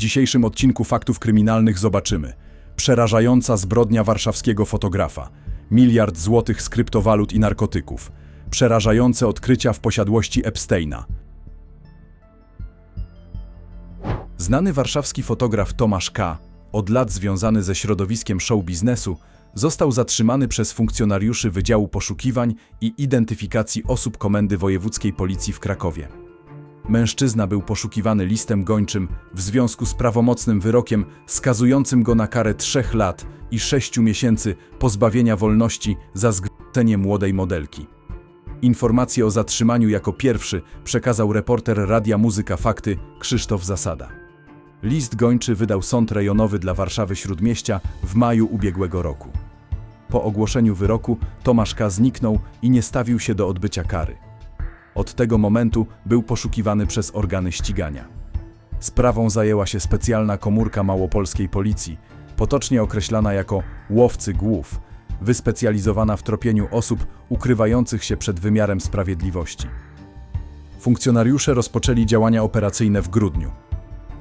dzisiejszym odcinku Faktów Kryminalnych zobaczymy przerażająca zbrodnia warszawskiego fotografa, miliard złotych z kryptowalut i narkotyków, przerażające odkrycia w posiadłości Epsteina. Znany warszawski fotograf Tomasz K., od lat związany ze środowiskiem show biznesu, został zatrzymany przez funkcjonariuszy Wydziału Poszukiwań i Identyfikacji Osób Komendy Wojewódzkiej Policji w Krakowie. Mężczyzna był poszukiwany listem gończym w związku z prawomocnym wyrokiem skazującym go na karę trzech lat i sześciu miesięcy pozbawienia wolności za zgwałcenie młodej modelki. Informację o zatrzymaniu jako pierwszy przekazał reporter Radia Muzyka Fakty Krzysztof Zasada. List gończy wydał Sąd Rejonowy dla Warszawy Śródmieścia w maju ubiegłego roku. Po ogłoszeniu wyroku Tomasz K. zniknął i nie stawił się do odbycia kary. Od tego momentu był poszukiwany przez organy ścigania. Sprawą zajęła się specjalna komórka małopolskiej policji, potocznie określana jako łowcy głów, wyspecjalizowana w tropieniu osób ukrywających się przed wymiarem sprawiedliwości. Funkcjonariusze rozpoczęli działania operacyjne w grudniu.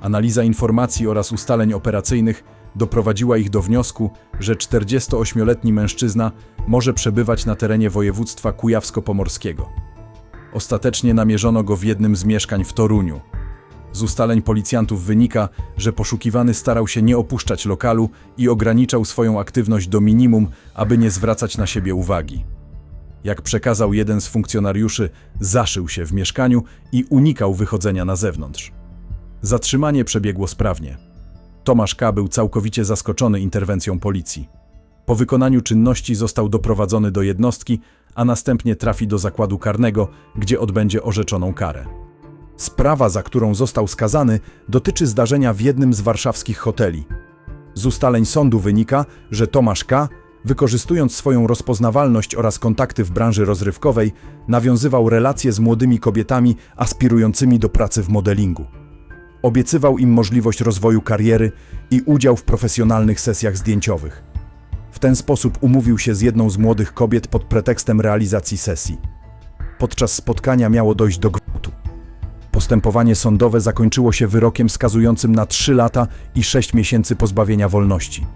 Analiza informacji oraz ustaleń operacyjnych doprowadziła ich do wniosku, że 48-letni mężczyzna może przebywać na terenie województwa kujawsko-pomorskiego. Ostatecznie namierzono go w jednym z mieszkań w Toruniu. Z ustaleń policjantów wynika, że poszukiwany starał się nie opuszczać lokalu i ograniczał swoją aktywność do minimum, aby nie zwracać na siebie uwagi. Jak przekazał jeden z funkcjonariuszy, zaszył się w mieszkaniu i unikał wychodzenia na zewnątrz. Zatrzymanie przebiegło sprawnie. Tomasz K. był całkowicie zaskoczony interwencją policji. Po wykonaniu czynności został doprowadzony do jednostki, a następnie trafi do zakładu karnego, gdzie odbędzie orzeczoną karę. Sprawa, za którą został skazany, dotyczy zdarzenia w jednym z warszawskich hoteli. Z ustaleń sądu wynika, że Tomasz K., wykorzystując swoją rozpoznawalność oraz kontakty w branży rozrywkowej, nawiązywał relacje z młodymi kobietami aspirującymi do pracy w modelingu. Obiecywał im możliwość rozwoju kariery i udział w profesjonalnych sesjach zdjęciowych. Ten sposób umówił się z jedną z młodych kobiet pod pretekstem realizacji sesji. Podczas spotkania miało dojść do gwałtu. Postępowanie sądowe zakończyło się wyrokiem skazującym na 3 lata i 6 miesięcy pozbawienia wolności.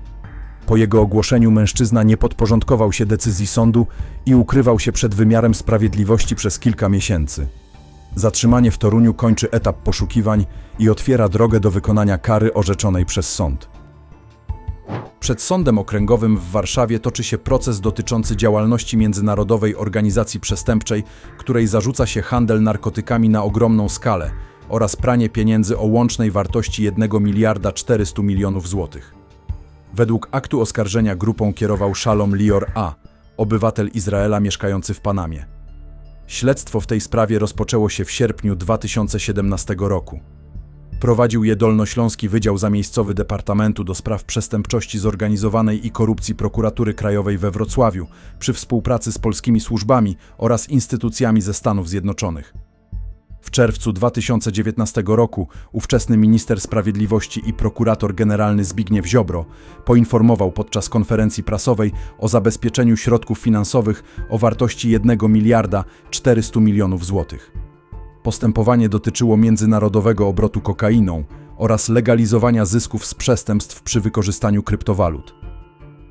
Po jego ogłoszeniu mężczyzna nie podporządkował się decyzji sądu i ukrywał się przed wymiarem sprawiedliwości przez kilka miesięcy. Zatrzymanie w Toruniu kończy etap poszukiwań i otwiera drogę do wykonania kary orzeczonej przez sąd. Przed Sądem Okręgowym w Warszawie toczy się proces dotyczący działalności międzynarodowej organizacji przestępczej, której zarzuca się handel narkotykami na ogromną skalę oraz pranie pieniędzy o łącznej wartości 1 miliarda 400 milionów złotych. Według aktu oskarżenia grupą kierował Shalom Lior A., obywatel Izraela mieszkający w Panamie. Śledztwo w tej sprawie rozpoczęło się w sierpniu 2017 roku. Prowadził je Dolnośląski Wydział Zamiejscowy Departamentu do Spraw Przestępczości Zorganizowanej i Korupcji Prokuratury Krajowej we Wrocławiu przy współpracy z polskimi służbami oraz instytucjami ze Stanów Zjednoczonych. W czerwcu 2019 roku ówczesny minister sprawiedliwości i prokurator generalny Zbigniew Ziobro poinformował podczas konferencji prasowej o zabezpieczeniu środków finansowych o wartości 1 miliarda 400 milionów złotych. Postępowanie dotyczyło międzynarodowego obrotu kokainą oraz legalizowania zysków z przestępstw przy wykorzystaniu kryptowalut.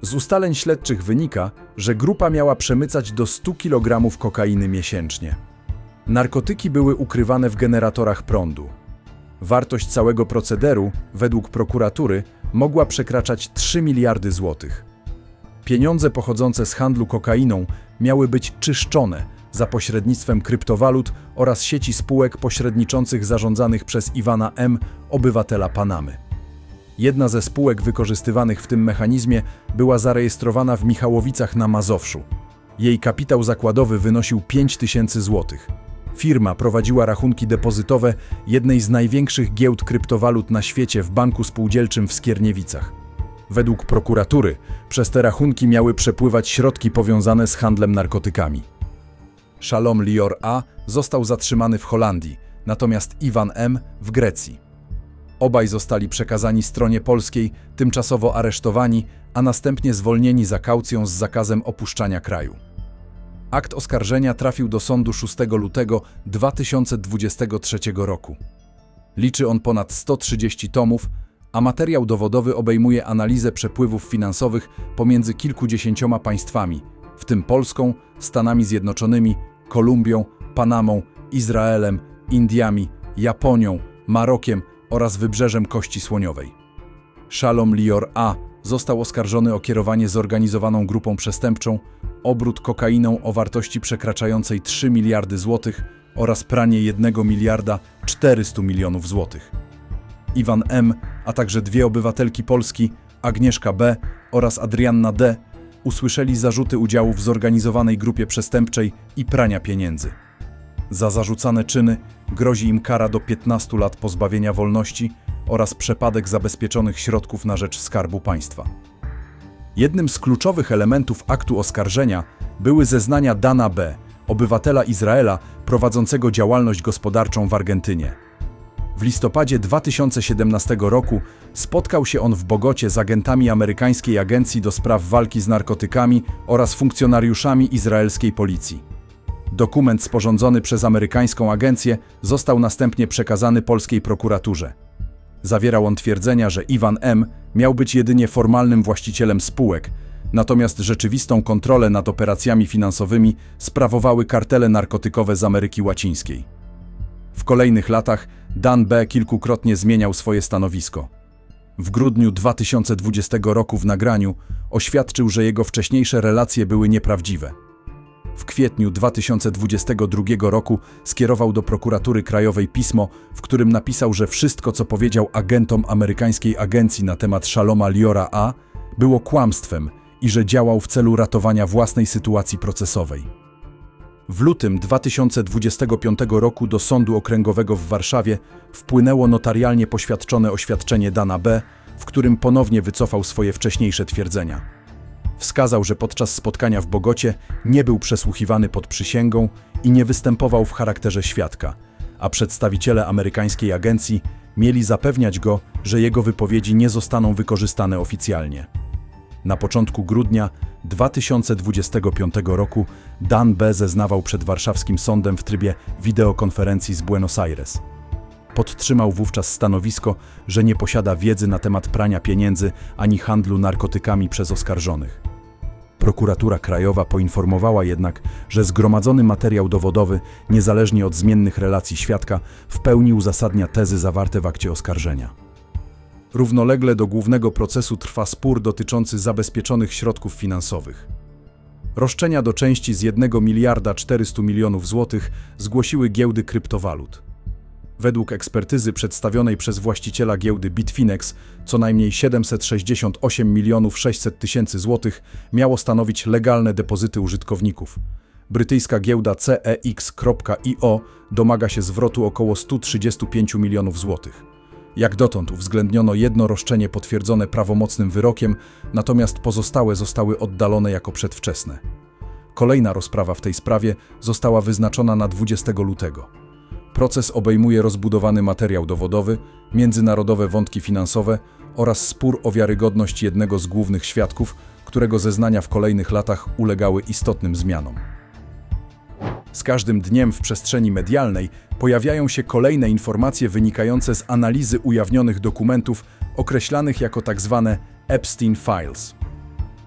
Z ustaleń śledczych wynika, że grupa miała przemycać do 100 kg kokainy miesięcznie. Narkotyki były ukrywane w generatorach prądu. Wartość całego procederu, według prokuratury, mogła przekraczać 3 miliardy złotych. Pieniądze pochodzące z handlu kokainą miały być czyszczone za pośrednictwem kryptowalut oraz sieci spółek pośredniczących zarządzanych przez Iwana M., obywatela Panamy. Jedna ze spółek wykorzystywanych w tym mechanizmie była zarejestrowana w Michałowicach na Mazowszu. Jej kapitał zakładowy wynosił 5 tysięcy złotych. Firma prowadziła rachunki depozytowe jednej z największych giełd kryptowalut na świecie w banku spółdzielczym w Skierniewicach. Według prokuratury przez te rachunki miały przepływać środki powiązane z handlem narkotykami. Shalom Lior A został zatrzymany w Holandii, natomiast Iwan M w Grecji. Obaj zostali przekazani stronie polskiej, tymczasowo aresztowani, a następnie zwolnieni za kaucją z zakazem opuszczania kraju. Akt oskarżenia trafił do sądu 6 lutego 2023 roku. Liczy on ponad 130 tomów, a materiał dowodowy obejmuje analizę przepływów finansowych pomiędzy kilkudziesięcioma państwami, w tym Polską, Stanami Zjednoczonymi, Kolumbią, Panamą, Izraelem, Indiami, Japonią, Marokiem oraz wybrzeżem Kości Słoniowej. Shalom Lior A. został oskarżony o kierowanie zorganizowaną grupą przestępczą, obrót kokainą o wartości przekraczającej 3 miliardy złotych oraz pranie 1 miliarda 400 milionów złotych. Iwan M., a także dwie obywatelki Polski, Agnieszka B. oraz Adrianna D., usłyszeli zarzuty udziału w zorganizowanej grupie przestępczej i prania pieniędzy. Za zarzucane czyny grozi im kara do 15 lat pozbawienia wolności oraz przepadek zabezpieczonych środków na rzecz Skarbu Państwa. Jednym z kluczowych elementów aktu oskarżenia były zeznania Dana B., obywatela Izraela prowadzącego działalność gospodarczą w Argentynie. W listopadzie 2017 roku spotkał się on w Bogocie z agentami amerykańskiej Agencji do Spraw Walki z Narkotykami oraz funkcjonariuszami izraelskiej policji. Dokument sporządzony przez amerykańską agencję został następnie przekazany polskiej prokuraturze. Zawierał on twierdzenia, że Iwan M. miał być jedynie formalnym właścicielem spółek, natomiast rzeczywistą kontrolę nad operacjami finansowymi sprawowały kartele narkotykowe z Ameryki Łacińskiej. W kolejnych latach Dan B. kilkukrotnie zmieniał swoje stanowisko. W grudniu 2020 roku w nagraniu oświadczył, że jego wcześniejsze relacje były nieprawdziwe. W kwietniu 2022 roku skierował do prokuratury krajowej pismo, w którym napisał, że wszystko, co powiedział agentom amerykańskiej agencji na temat Shaloma Liora A, było kłamstwem i że działał w celu ratowania własnej sytuacji procesowej. W lutym 2025 roku do Sądu Okręgowego w Warszawie wpłynęło notarialnie poświadczone oświadczenie Dana B., w którym ponownie wycofał swoje wcześniejsze twierdzenia. Wskazał, że podczas spotkania w Bogocie nie był przesłuchiwany pod przysięgą i nie występował w charakterze świadka, a przedstawiciele amerykańskiej agencji mieli zapewniać go, że jego wypowiedzi nie zostaną wykorzystane oficjalnie. Na początku grudnia 2025 roku Dan B. zeznawał przed warszawskim sądem w trybie wideokonferencji z Buenos Aires. Podtrzymał wówczas stanowisko, że nie posiada wiedzy na temat prania pieniędzy ani handlu narkotykami przez oskarżonych. Prokuratura Krajowa poinformowała jednak, że zgromadzony materiał dowodowy, niezależnie od zmiennych relacji świadka, w pełni uzasadnia tezy zawarte w akcie oskarżenia. Równolegle do głównego procesu trwa spór dotyczący zabezpieczonych środków finansowych. Roszczenia do części z 1 miliarda 400 milionów złotych zgłosiły giełdy kryptowalut. Według ekspertyzy przedstawionej przez właściciela giełdy Bitfinex, co najmniej 768 milionów 600 tysięcy złotych miało stanowić legalne depozyty użytkowników. Brytyjska giełda CEX.io domaga się zwrotu około 135 milionów złotych. Jak dotąd uwzględniono jedno roszczenie potwierdzone prawomocnym wyrokiem, natomiast pozostałe zostały oddalone jako przedwczesne. Kolejna rozprawa w tej sprawie została wyznaczona na 20 lutego. Proces obejmuje rozbudowany materiał dowodowy, międzynarodowe wątki finansowe oraz spór o wiarygodność jednego z głównych świadków, którego zeznania w kolejnych latach ulegały istotnym zmianom. Z każdym dniem w przestrzeni medialnej pojawiają się kolejne informacje wynikające z analizy ujawnionych dokumentów określanych jako tzw. Epstein Files.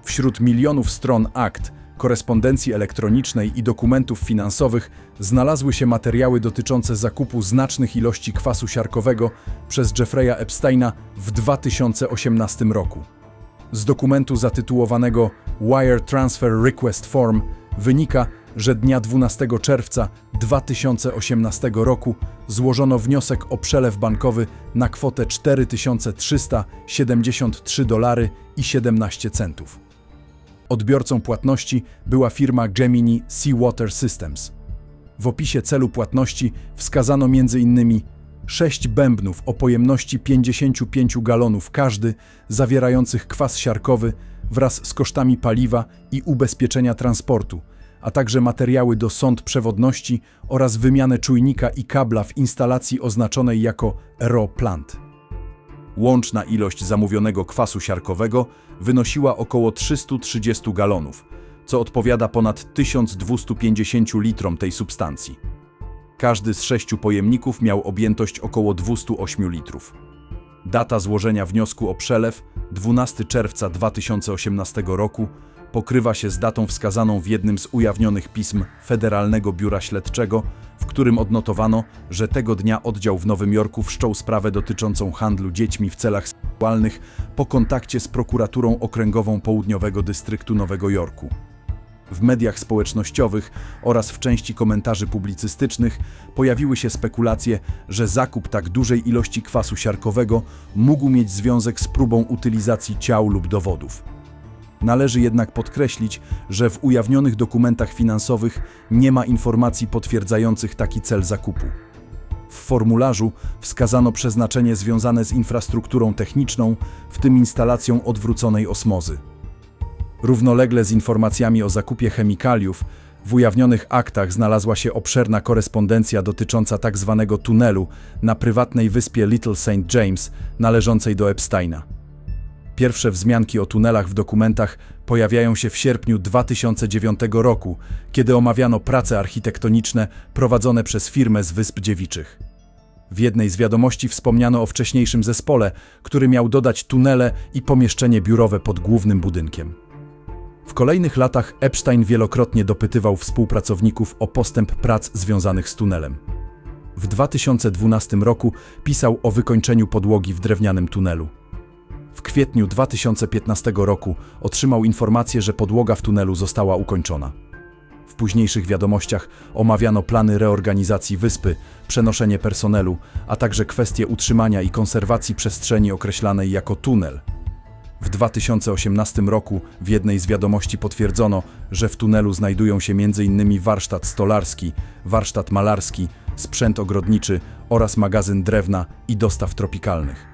Wśród milionów stron akt, korespondencji elektronicznej i dokumentów finansowych znalazły się materiały dotyczące zakupu znacznych ilości kwasu siarkowego przez Jeffreya Epsteina w 2018 roku. Z dokumentu zatytułowanego Wire Transfer Request Form wynika, że dnia 12 czerwca 2018 roku złożono wniosek o przelew bankowy na kwotę 4373 dolary i 17 centów. Odbiorcą płatności była firma Gemini Seawater Systems. W opisie celu płatności wskazano m.in. sześć bębnów o pojemności 55 galonów każdy, zawierających kwas siarkowy wraz z kosztami paliwa i ubezpieczenia transportu, a także materiały do sąd przewodności oraz wymianę czujnika i kabla w instalacji oznaczonej jako Raw Plant. Łączna ilość zamówionego kwasu siarkowego wynosiła około 330 galonów, co odpowiada ponad 1250 litrom tej substancji. Każdy z sześciu pojemników miał objętość około 208 litrów. Data złożenia wniosku o przelew 12 czerwca 2018 roku pokrywa się z datą wskazaną w jednym z ujawnionych pism Federalnego Biura Śledczego, w którym odnotowano, że tego dnia oddział w Nowym Jorku wszczął sprawę dotyczącą handlu dziećmi w celach seksualnych po kontakcie z prokuraturą okręgową Południowego Dystryktu Nowego Jorku. W mediach społecznościowych oraz w części komentarzy publicystycznych pojawiły się spekulacje, że zakup tak dużej ilości kwasu siarkowego mógł mieć związek z próbą utylizacji ciał lub dowodów. Należy jednak podkreślić, że w ujawnionych dokumentach finansowych nie ma informacji potwierdzających taki cel zakupu. W formularzu wskazano przeznaczenie związane z infrastrukturą techniczną, w tym instalacją odwróconej osmozy. Równolegle z informacjami o zakupie chemikaliów, w ujawnionych aktach znalazła się obszerna korespondencja dotycząca tzw. tunelu na prywatnej wyspie Little St. James należącej do Epsteina. Pierwsze wzmianki o tunelach w dokumentach pojawiają się w sierpniu 2009 roku, kiedy omawiano prace architektoniczne prowadzone przez firmę z Wysp Dziewiczych. W jednej z wiadomości wspomniano o wcześniejszym zespole, który miał dodać tunele i pomieszczenie biurowe pod głównym budynkiem. W kolejnych latach Epstein wielokrotnie dopytywał współpracowników o postęp prac związanych z tunelem. W 2012 roku pisał o wykończeniu podłogi w drewnianym tunelu. W kwietniu 2015 roku otrzymał informację, że podłoga w tunelu została ukończona. W późniejszych wiadomościach omawiano plany reorganizacji wyspy, przenoszenie personelu, a także kwestie utrzymania i konserwacji przestrzeni określanej jako tunel. W 2018 roku w jednej z wiadomości potwierdzono, że w tunelu znajdują się m.in. warsztat stolarski, warsztat malarski, sprzęt ogrodniczy oraz magazyn drewna i dostaw tropikalnych.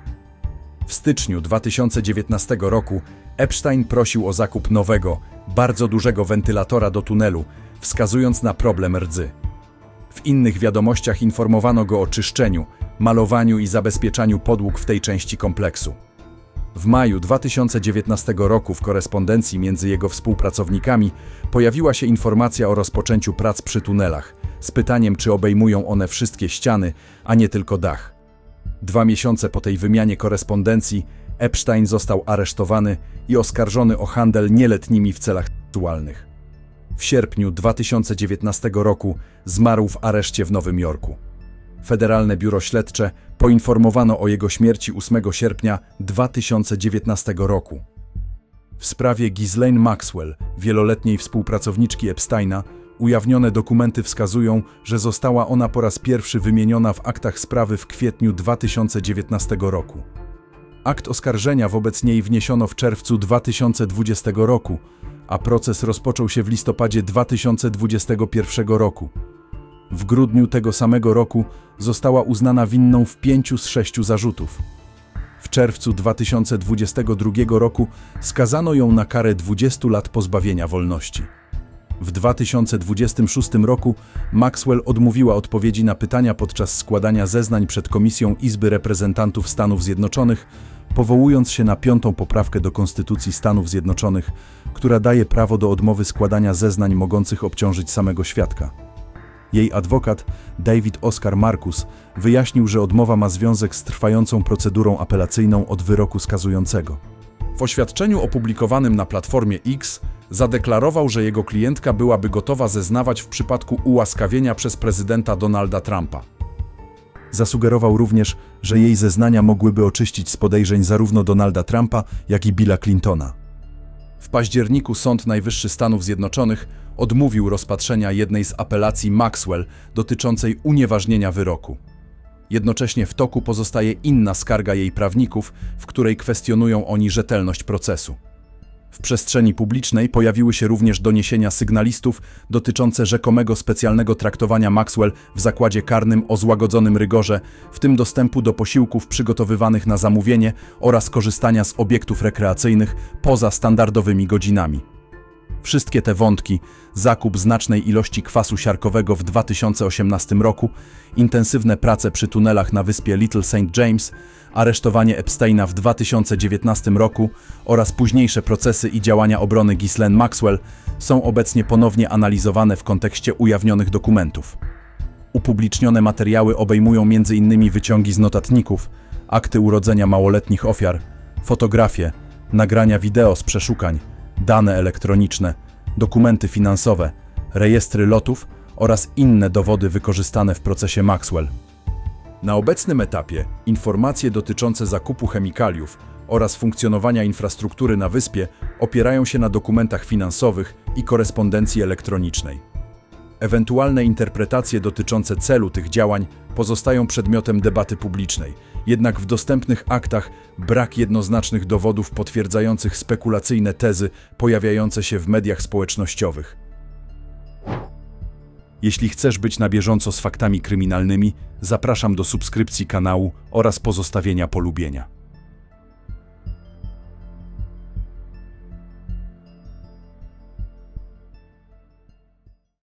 W styczniu 2019 roku Epstein prosił o zakup nowego, bardzo dużego wentylatora do tunelu, wskazując na problem rdzy. W innych wiadomościach informowano go o czyszczeniu, malowaniu i zabezpieczaniu podłóg w tej części kompleksu. W maju 2019 roku w korespondencji między jego współpracownikami pojawiła się informacja o rozpoczęciu prac przy tunelach, z pytaniem, czy obejmują one wszystkie ściany, a nie tylko dach. Dwa miesiące po tej wymianie korespondencji Epstein został aresztowany i oskarżony o handel nieletnimi w celach seksualnych. W sierpniu 2019 roku zmarł w areszcie w Nowym Jorku. Federalne Biuro Śledcze poinformowano o jego śmierci 8 sierpnia 2019 roku. W sprawie Ghislaine Maxwell, wieloletniej współpracowniczki Epsteina, ujawnione dokumenty wskazują, że została ona po raz pierwszy wymieniona w aktach sprawy w kwietniu 2019 roku. Akt oskarżenia wobec niej wniesiono w czerwcu 2020 roku, a proces rozpoczął się w listopadzie 2021 roku. W grudniu tego samego roku została uznana winną w pięciu z sześciu zarzutów. W czerwcu 2022 roku skazano ją na karę 20 lat pozbawienia wolności. W 2026 roku Maxwell odmówiła odpowiedzi na pytania podczas składania zeznań przed Komisją Izby Reprezentantów Stanów Zjednoczonych, powołując się na piątą poprawkę do Konstytucji Stanów Zjednoczonych, która daje prawo do odmowy składania zeznań mogących obciążyć samego świadka. Jej adwokat, David Oscar Marcus, wyjaśnił, że odmowa ma związek z trwającą procedurą apelacyjną od wyroku skazującego. W oświadczeniu opublikowanym na Platformie X zadeklarował, że jego klientka byłaby gotowa zeznawać w przypadku ułaskawienia przez prezydenta Donalda Trumpa. Zasugerował również, że jej zeznania mogłyby oczyścić z podejrzeń zarówno Donalda Trumpa, jak i Billa Clintona. W październiku Sąd Najwyższy Stanów Zjednoczonych odmówił rozpatrzenia jednej z apelacji Maxwell dotyczącej unieważnienia wyroku. Jednocześnie w toku pozostaje inna skarga jej prawników, w której kwestionują oni rzetelność procesu. W przestrzeni publicznej pojawiły się również doniesienia sygnalistów dotyczące rzekomego specjalnego traktowania Maxwell w zakładzie karnym o złagodzonym rygorze, w tym dostępu do posiłków przygotowywanych na zamówienie oraz korzystania z obiektów rekreacyjnych poza standardowymi godzinami. Wszystkie te wątki, zakup znacznej ilości kwasu siarkowego w 2018 roku, intensywne prace przy tunelach na wyspie Little St. James, aresztowanie Epsteina w 2019 roku oraz późniejsze procesy i działania obrony Ghislaine Maxwell są obecnie ponownie analizowane w kontekście ujawnionych dokumentów. Upublicznione materiały obejmują m.in. wyciągi z notatników, akty urodzenia małoletnich ofiar, fotografie, nagrania wideo z przeszukań, dane elektroniczne, dokumenty finansowe, rejestry lotów oraz inne dowody wykorzystane w procesie Maxwell. Na obecnym etapie informacje dotyczące zakupu chemikaliów oraz funkcjonowania infrastruktury na wyspie opierają się na dokumentach finansowych i korespondencji elektronicznej. Ewentualne interpretacje dotyczące celu tych działań pozostają przedmiotem debaty publicznej, jednak w dostępnych aktach brak jednoznacznych dowodów potwierdzających spekulacyjne tezy pojawiające się w mediach społecznościowych. Jeśli chcesz być na bieżąco z faktami kryminalnymi, zapraszam do subskrypcji kanału oraz pozostawienia polubienia.